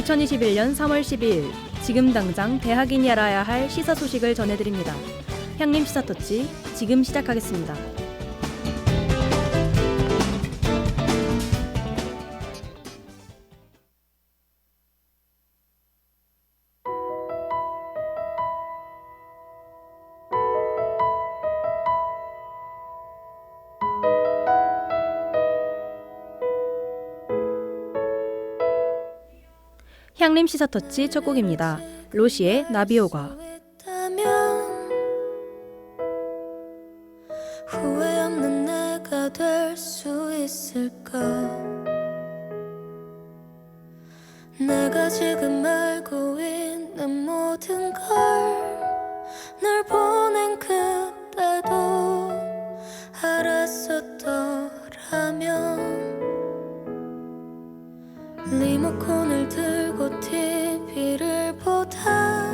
2021년 3월 12일 지금 당장 대학인이 알아야 할 시사 소식을 전해드립니다. 향림 시사터치 지금 시작하겠습니다. 향림 시사터치 첫 곡입니다. 로시의 나비오가 후회 없는 내가 될 수 있을까 내가 지금 알고 있는 모든 걸 널 보낸 그때도 알았었더라면 리모컨을 들고 TV를 보다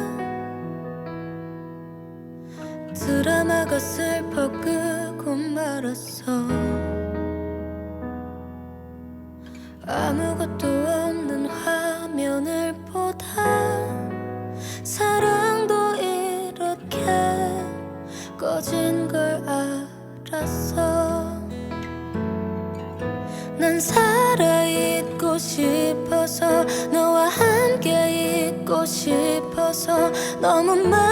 드라마가 슬퍼 끄고 말았어. 아무것도 없는 화면을 보다 사랑도 이렇게 꺼진 걸 알았어. 난 살아 싶어서 너와 함께 있고 싶어서 너무 많은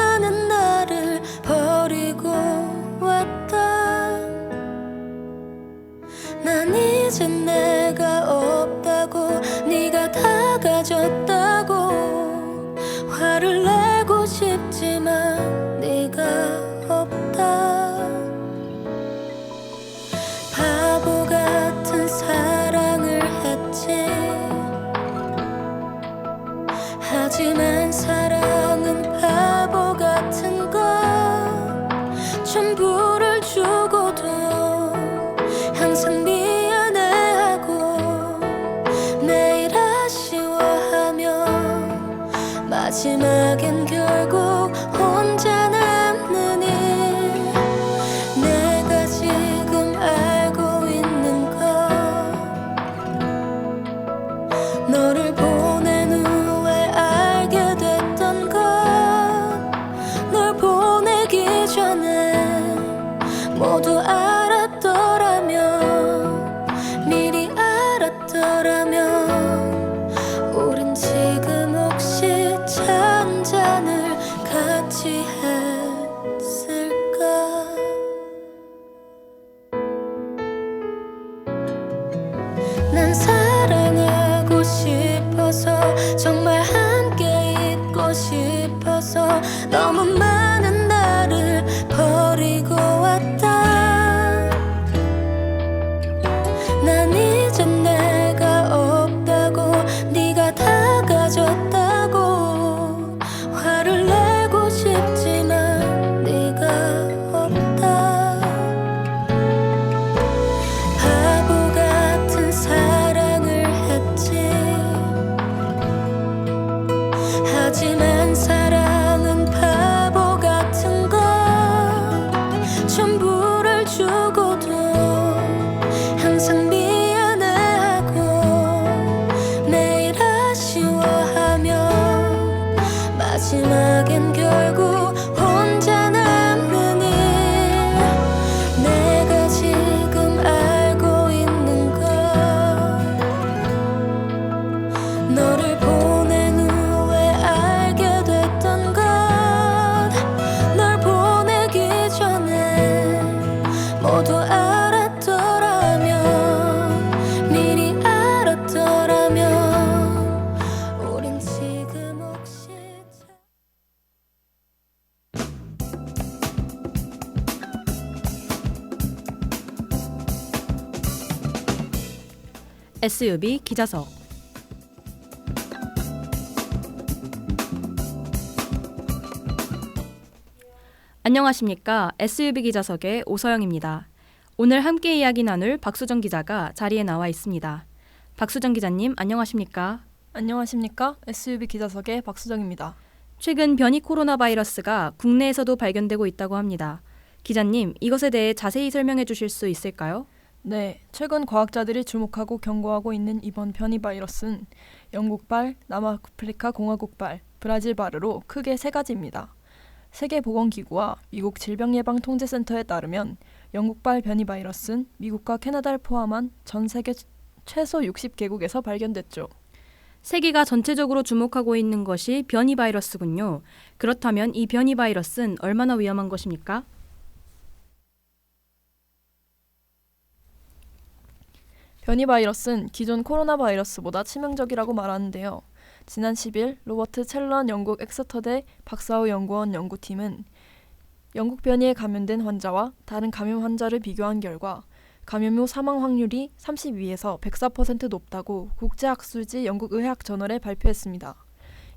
전부를 주고 SUB 기자석 안녕하십니까 SUB 기자석의 오서영입니다. 오늘 함께 이야기 나눌 박수정 기자가 자리에 나와 있습니다. 박수정 기자님 안녕하십니까? 안녕하십니까? SUB 기자석의 박수정입니다. 최근 변이 코로나 바이러스가 국내에서도 발견되고 있다고 합니다. 기자님, 이것에 대해 자세히 설명해 주실 수 있을까요? 네, 최근 과학자들이 주목하고 경고하고 있는 이번 변이 바이러스는 영국발, 남아프리카 공화국발, 브라질발으로 크게 세 가지입니다. 세계보건기구와 미국 질병예방통제센터에 따르면 영국발 변이 바이러스는 미국과 캐나다를 포함한 전 세계 최소 60개국에서 발견됐죠. 세계가 전체적으로 주목하고 있는 것이 변이 바이러스군요. 그렇다면 이 변이 바이러스는 얼마나 위험한 것입니까? 변이 바이러스는 기존 코로나 바이러스보다 치명적이라고 말하는데요. 지난 10일 로버트 첼런 영국 엑서터대 박사우 연구원 연구팀은 영국 변이에 감염된 환자와 다른 감염 환자를 비교한 결과 감염 후 사망 확률이 32에서 104% 높다고 국제학술지 영국의학저널에 발표했습니다.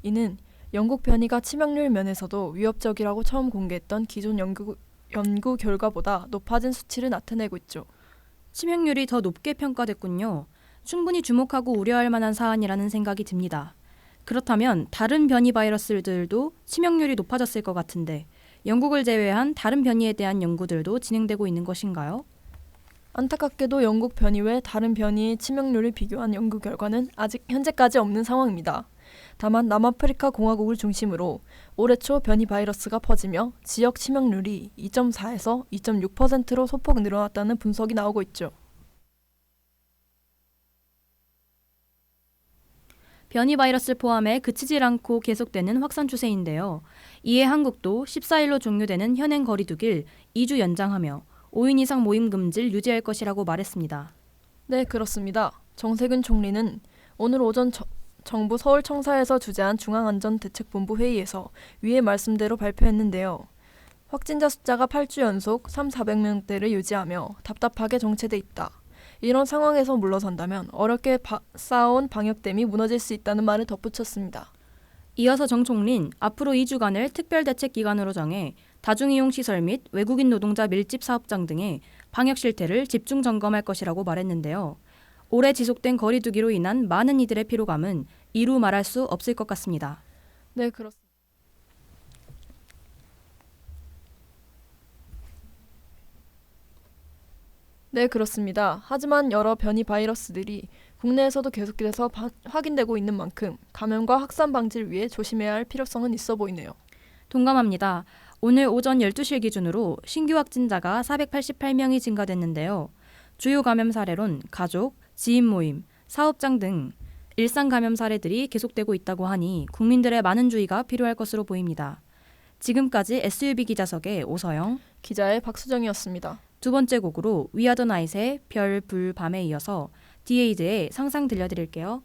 이는 영국 변이가 치명률 면에서도 위협적이라고 처음 공개했던 기존 연구, 연구 결과보다 높아진 수치를 나타내고 있죠. 치명률이 더 높게 평가됐군요. 충분히 주목하고 우려할 만한 사안이라는 생각이 듭니다. 그렇다면 다른 변이 바이러스들도 치명률이 높아졌을 것 같은데 영국을 제외한 다른 변이에 대한 연구들도 진행되고 있는 것인가요? 안타깝게도 영국 변이 외 다른 변이의 치명률을 비교한 연구 결과는 아직 현재까지 없는 상황입니다. 다만 남아프리카 공화국을 중심으로 올해 초 변이 바이러스가 퍼지며 지역 치명률이 2.4에서 2.6%로 소폭 늘어났다는 분석이 나오고 있죠. 변이 바이러스를 포함해 그치질 않고 계속되는 확산 추세인데요. 이에 한국도 14일로 종료되는 현행 거리두기를 2주 연장하며 5인 이상 모임 금지를 유지할 것이라고 말했습니다. 네, 그렇습니다. 정세균 총리는 오늘 오전 저- 정부 서울청사에서 주재한 중앙안전대책본부 회의에서 위의 말씀대로 발표했는데요. 확진자 숫자가 8주 연속 3, 400명대를 유지하며 답답하게 정체돼 있다. 이런 상황에서 물러선다면 어렵게 바- 쌓아온 방역댐이 무너질 수 있다는 말을 덧붙였습니다. 이어서 정 총리는 앞으로 2주간을 특별대책 기간으로 정해 다중이용 시설 및 외국인 노동자 밀집 사업장 등의 방역 실태를 집중 점검할 것이라고 말했는데요. 오래 지속된 거리두기로 인한 많은 이들의 피로감은 이루 말할 수 없을 것 같습니다. 네, 그렇습니다. 네, 그렇습니다. 하지만 여러 변이 바이러스들이 국내에서도 계속해서 바- 확인되고 있는 만큼 감염과 확산 방지를 위해 조심해야 할 필요성은 있어 보이네요. 동감합니다. 오늘 오전 12시 기준으로 신규 확진자가 488명이 증가됐는데요. 주요 감염 사례론 가족, 지인 모임, 사업장 등 일상 감염 사례들이 계속되고 있다고 하니 국민들의 많은 주의가 필요할 것으로 보입니다. 지금까지 SUB 기자석의 오서영, 기자의 박수정이었습니다. 두 번째 곡으로 위아더 나잇의 별, 불, 밤에 이어서 디에이드의 상상 들려드릴게요.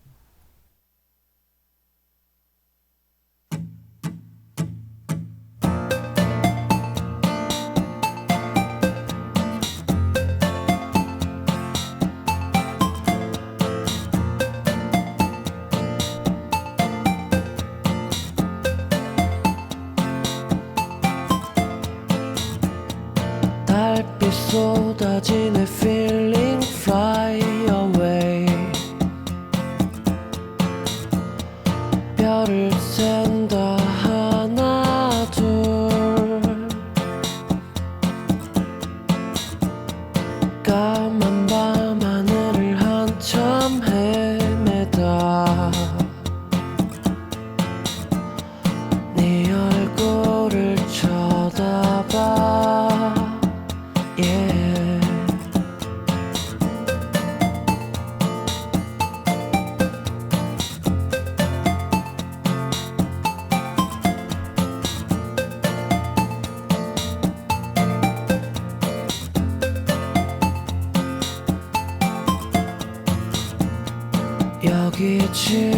쏟아지네 feeling fly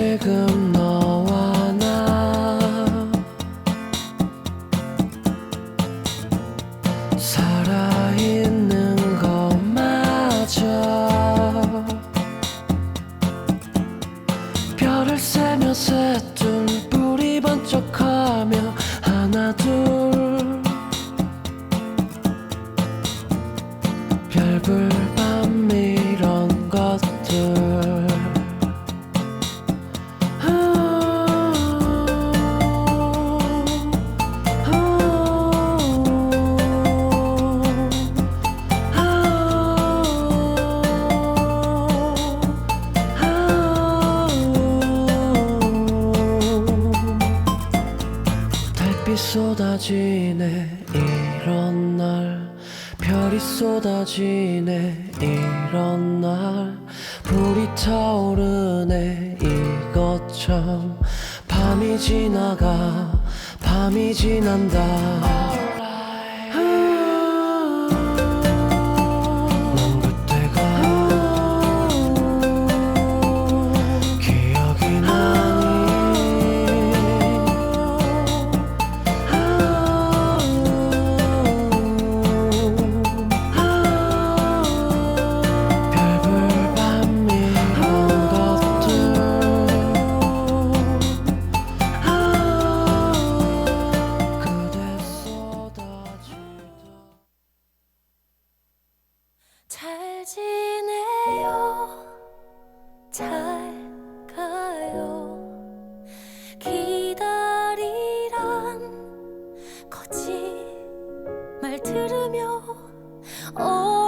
지금 너와 날 불이 타오르네 이것 참 밤이 지나가 밤이 지난다 들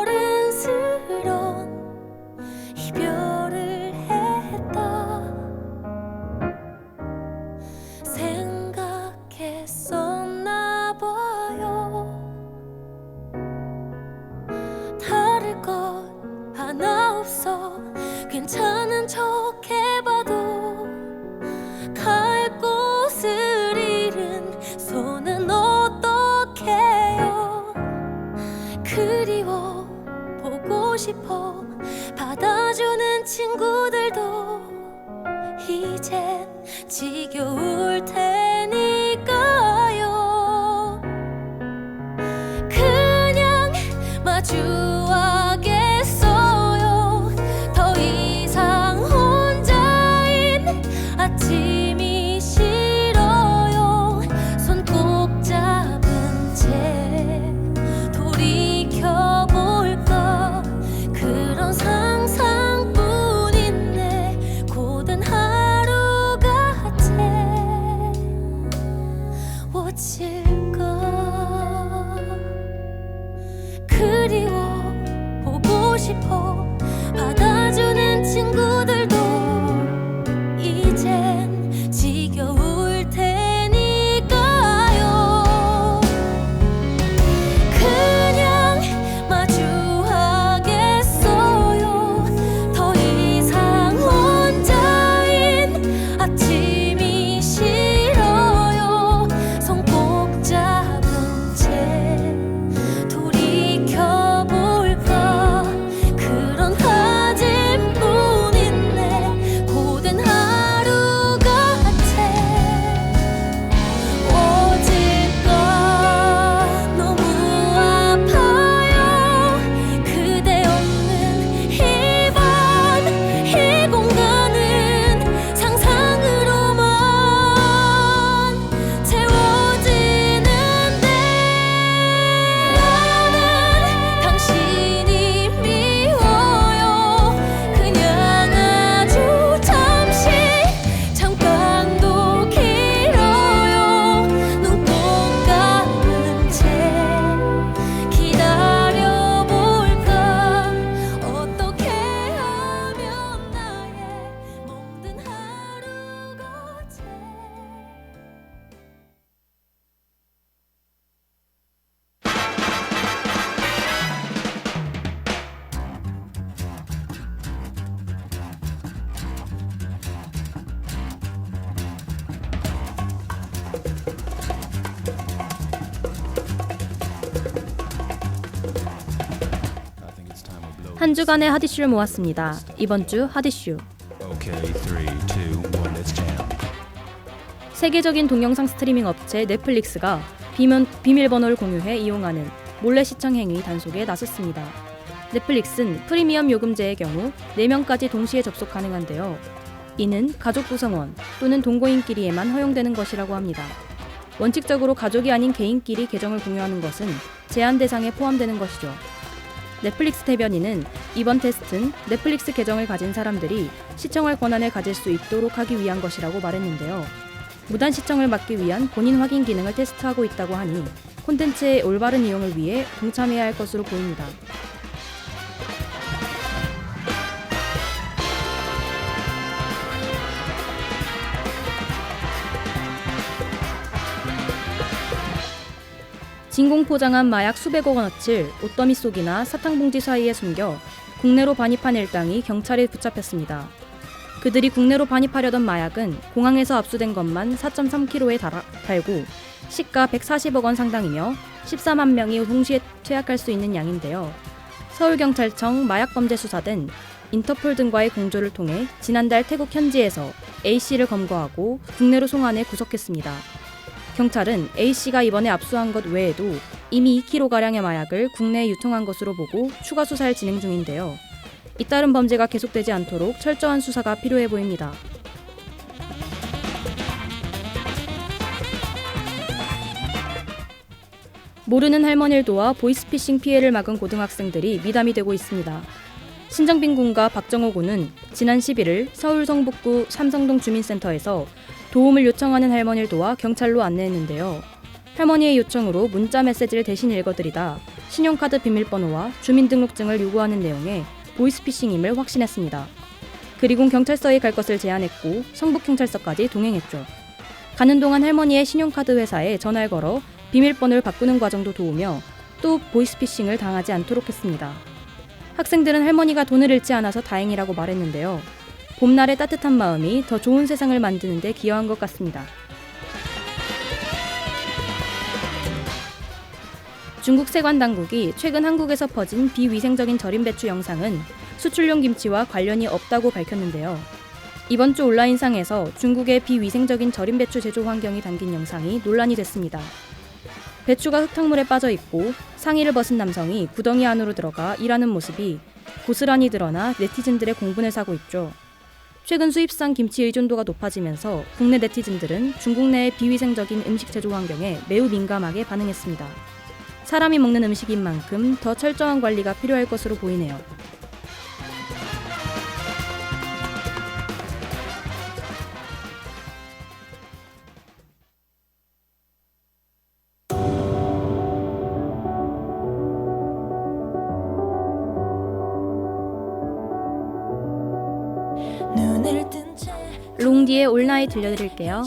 한 주간의 핫이슈를 모았습니다. 이번 주 핫이슈. Okay, three, two, one. 세계적인 동영상 스트리밍 업체 넷플릭스가 비면, 비밀번호를 공유해 이용하는 몰래 시청 행위 단속에 나섰습니다. 넷플릭스는 프리미엄 요금제의 경우 4명까지 동시에 접속 가능한데요. 이는 가족 구성원 또는 동거인끼리에만 허용되는 것이라고 합니다. 원칙적으로 가족이 아닌 개인끼리 계정을 공유하는 것은 제한 대상에 포함되는 것이죠. 넷플릭스 대변인은 이번 테스트는 넷플릭스 계정을 가진 사람들이 시청할 권한을 가질 수 있도록 하기 위한 것이라고 말했는데요. 무단 시청을 막기 위한 본인 확인 기능을 테스트하고 있다고 하니 콘텐츠의 올바른 이용을 위해 동참해야 할 것으로 보입니다. 진공 포장한 마약 수백억 원어치를 옷더미 속이나 사탕 봉지 사이에 숨겨 국내로 반입한 일당이 경찰에 붙잡혔습니다. 그들이 국내로 반입하려던 마약은 공항에서 압수된 것만 4.3kg에 달고 시가 140억 원 상당이며 14만 명이 동시에 투약할 수 있는 양인데요. 서울경찰청 마약범죄수사대는 인터폴 등과의 공조를 통해 지난달 태국 현지에서 A씨를 검거하고 국내로 송환해 구속했습니다. 경찰은 A씨가 이번에 압수한 것 외에도 이미 2kg가량의 마약을 국내에 유통한 것으로 보고 추가 수사를 진행 중인데요. 잇따른 범죄가 계속되지 않도록 철저한 수사가 필요해 보입니다. 모르는 할머니를 도와 보이스피싱 피해를 막은 고등학생들이 미담이 되고 있습니다. 신정빈 군과 박정호 군은 지난 11일 서울 성북구 삼성동 주민센터에서 도움을 요청하는 할머니를 도와 경찰로 안내했는데요. 할머니의 요청으로 문자 메시지를 대신 읽어드리다 신용카드 비밀번호와 주민등록증을 요구하는 내용의 보이스피싱임을 확신했습니다. 그리고 경찰서에 갈 것을 제안했고 성북경찰서까지 동행했죠. 가는 동안 할머니의 신용카드 회사에 전화를 걸어 비밀번호를 바꾸는 과정도 도우며 또 보이스피싱을 당하지 않도록 했습니다. 학생들은 할머니가 돈을 잃지 않아서 다행이라고 말했는데요. 봄날의 따뜻한 마음이 더 좋은 세상을 만드는 데 기여한 것 같습니다. 중국 세관 당국이 최근 한국에서 퍼진 비위생적인 절임 배추 영상은 수출용 김치와 관련이 없다고 밝혔는데요. 이번 주 온라인상에서 중국의 비위생적인 절임 배추 제조 환경이 담긴 영상이 논란이 됐습니다. 배추가 흙탕물에 빠져 있고 상의를 벗은 남성이 구덩이 안으로 들어가 일하는 모습이 고스란히 드러나 네티즌들의 공분을 사고 있죠. 최근 수입산 김치 의존도가 높아지면서 국내 네티즌들은 중국 내의 비위생적인 음식 제조 환경에 매우 민감하게 반응했습니다. 사람이 먹는 음식인 만큼 더 철저한 관리가 필요할 것으로 보이네요. 롱디의 올나이 들려드릴게요.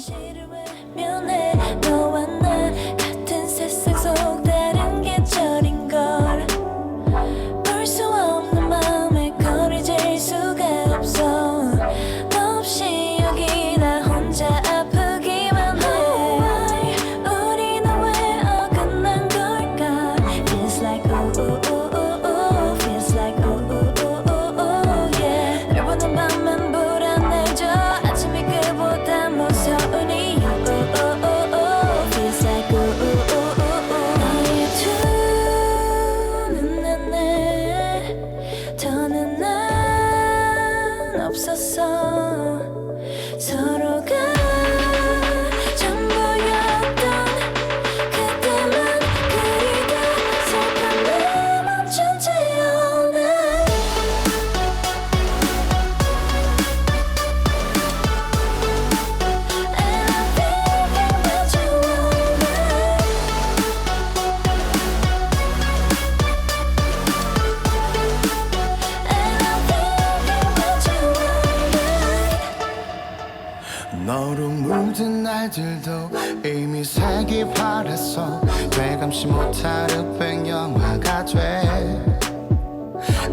날들도 이미 색이 바랬어 되감지 못할 흑백 영화가 돼.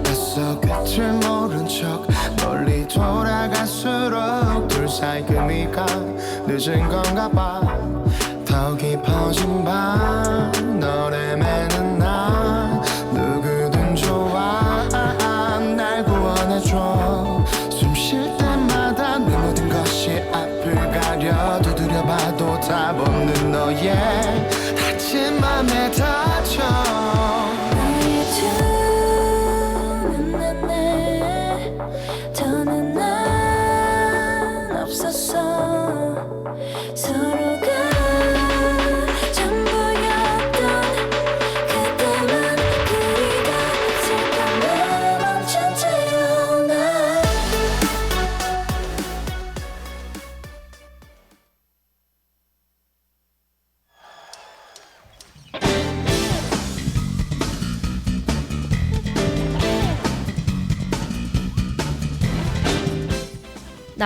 애써 끝을 모른 척 멀리 돌아갈수록 둘 사이 금이가 늦은 건가 봐. 더 깊어진 밤 너를 매는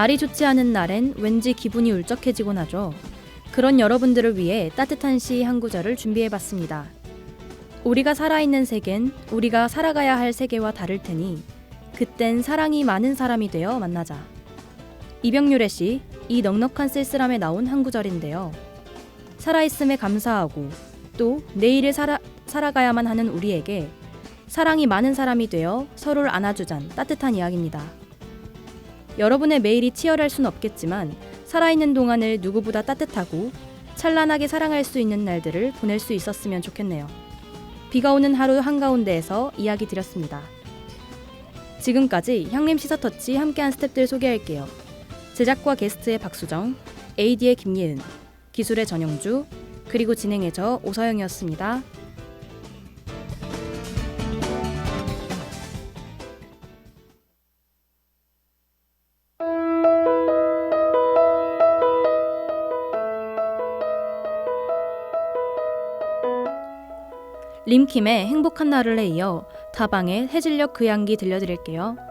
날이 좋지 않은 날엔 왠지 기분이 울적해지곤 하죠. 그런 여러분들을 위해 따뜻한 시 한 구절을 준비해봤습니다. 우리가 살아있는 세계는 우리가 살아가야 할 세계와 다를 테니 그땐 사랑이 많은 사람이 되어 만나자. 이병률의 시, 이 넉넉한 쓸쓸함에 나온 한 구절인데요. 살아있음에 감사하고 또 내일을 살아, 살아가야만 하는 우리에게 사랑이 많은 사람이 되어 서로를 안아주잔 따뜻한 이야기입니다. 여러분의 매일이 치열할 순 없겠지만 살아있는 동안을 누구보다 따뜻하고 찬란하게 사랑할 수 있는 날들을 보낼 수 있었으면 좋겠네요. 비가 오는 하루 한가운데에서 이야기 드렸습니다. 지금까지 향림 시사터치 함께한 스탭들 소개할게요. 제작과 게스트의 박수정, AD의 김예은, 기술의 전영주, 그리고 진행의 저 오서영이었습니다. 림킴의 행복한 나를에 이어 다방의 해질녘 그 향기 들려드릴게요.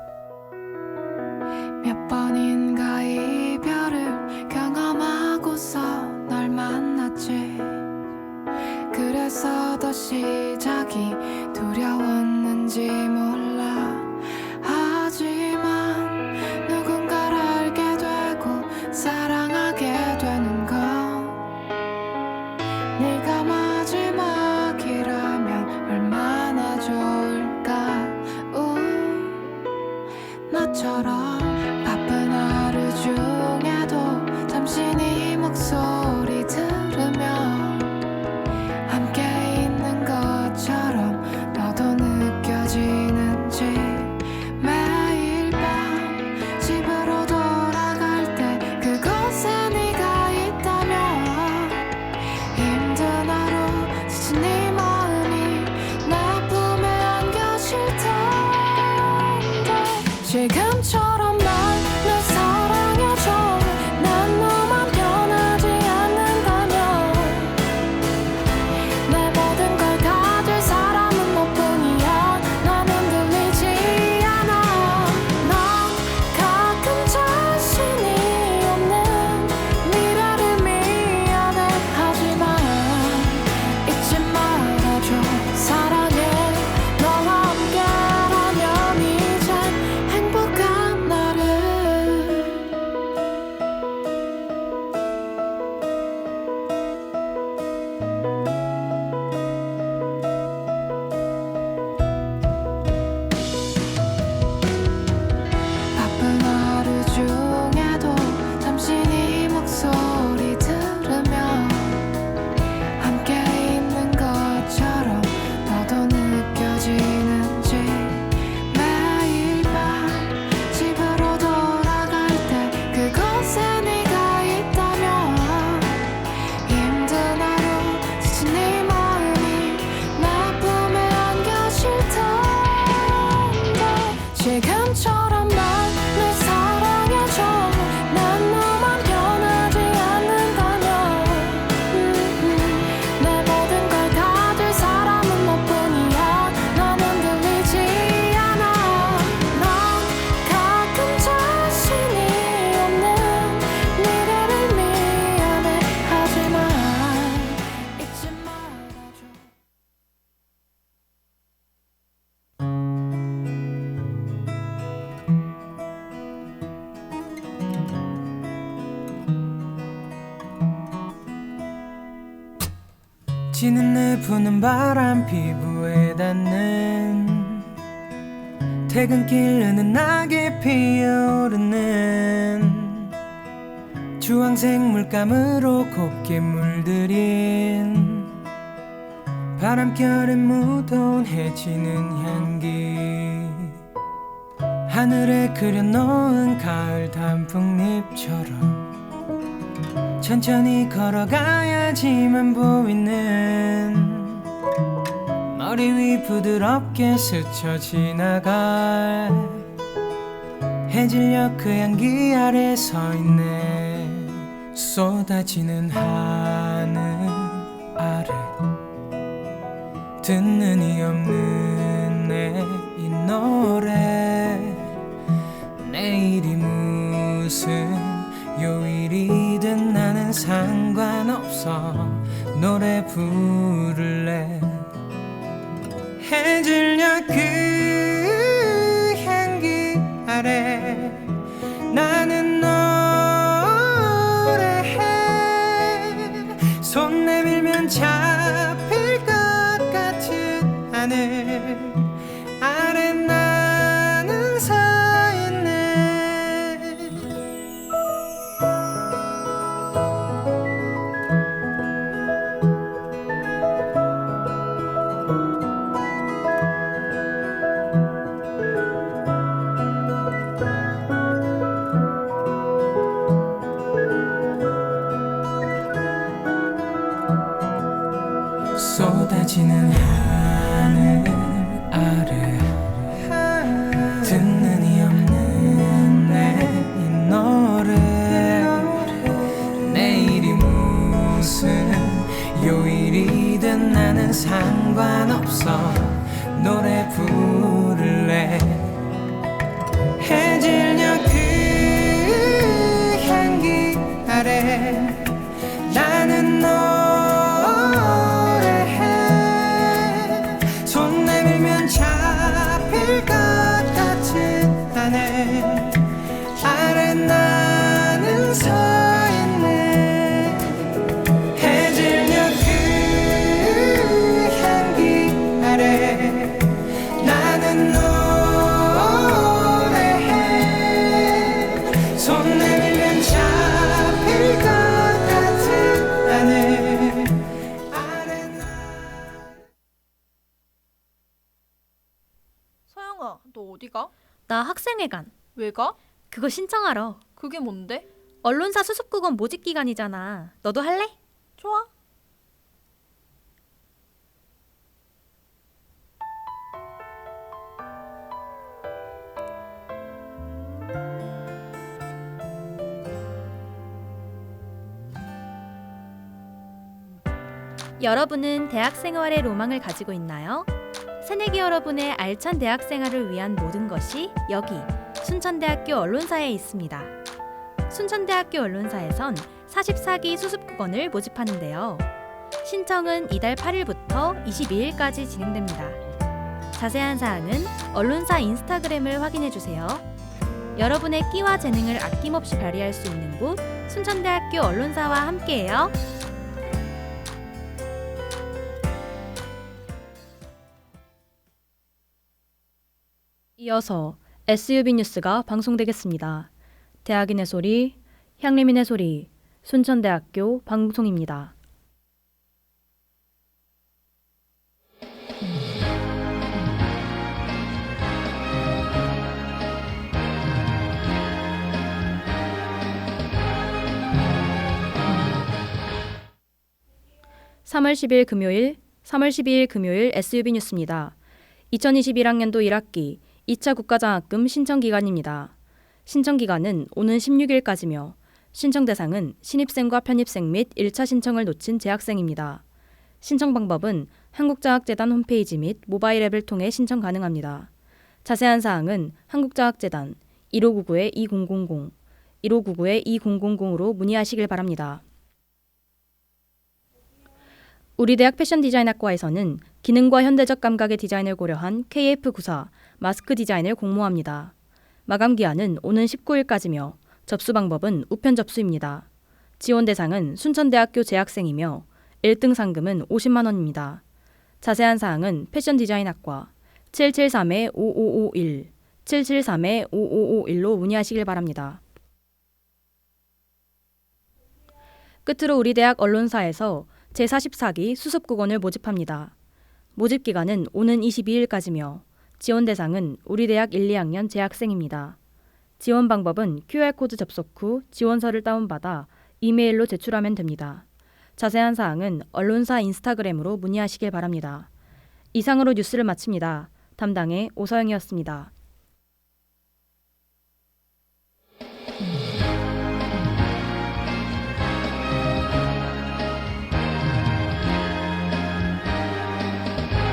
주황색 물감으로 곱게 물들인 바람결에 묻어온 해지는 향기. 하늘에 그려놓은 가을 단풍잎처럼 천천히 걸어가야지만 보이는 머리 위 부드럽게 스쳐 지나갈 해질녘 그 향기 아래 서 있네 쏟아지는 하늘 아래 듣는 이 없는 내 이 노래. 내일이 무슨 요일이든 나는 상관없어. 노래 부를래. 해질녘 그 향기 아래 노래 부를 학생회관. 왜 가? 그거 신청하러. 그게 뭔데? 언론사 수습국원 모집 기간이잖아. 너도 할래? 좋아. 여러분은 대학 생활의 로망을 가지고 있나요? 새내기 여러분의 알찬 대학 생활을 위한 모든 것이 여기 순천대학교 언론사에 있습니다. 순천대학교 언론사에선 44기 수습국원을 모집하는데요. 신청은 이달 8일부터 22일까지 진행됩니다. 자세한 사항은 언론사 인스타그램을 확인해 주세요. 여러분의 끼와 재능을 아낌없이 발휘할 수 있는 곳 순천대학교 언론사와 함께해요. 이어서 SUB 뉴스가 방송되겠습니다. 대학인의 소리, 향림인의 소리, 순천대학교 방송입니다. (3월 10일) 금요일 (3월 12일) 금요일 SUB 뉴스입니다. 2021학년도 1학기 2차 국가장학금 신청 기간입니다. 신청 기간은 오는 16일까지며 신청 대상은 신입생과 편입생 및 1차 신청을 놓친 재학생입니다. 신청 방법은 한국장학재단 홈페이지 및 모바일 앱을 통해 신청 가능합니다. 자세한 사항은 한국장학재단 1599-2000, 1599-2000으로 문의하시길 바랍니다. 우리 대학 패션 디자인학과에서는 기능과 현대적 감각의 디자인을 고려한 KF94 마스크 디자인을 공모합니다. 마감 기한은 오는 19일까지며 접수 방법은 우편 접수입니다. 지원 대상은 순천대학교 재학생이며 1등 상금은 50만 원입니다. 자세한 사항은 패션 디자인학과 773-5551, 773-5551로 문의하시길 바랍니다. 끝으로 우리 대학 언론사에서 제44기 수습국원을 모집합니다. 모집 기간은 오는 22일까지며 지원 대상은 우리 대학 1, 2학년 재학생입니다. 지원 방법은 QR코드 접속 후 지원서를 다운받아 이메일로 제출하면 됩니다. 자세한 사항은 언론사 인스타그램으로 문의하시길 바랍니다. 이상으로 뉴스를 마칩니다. 담당의 오서영이었습니다.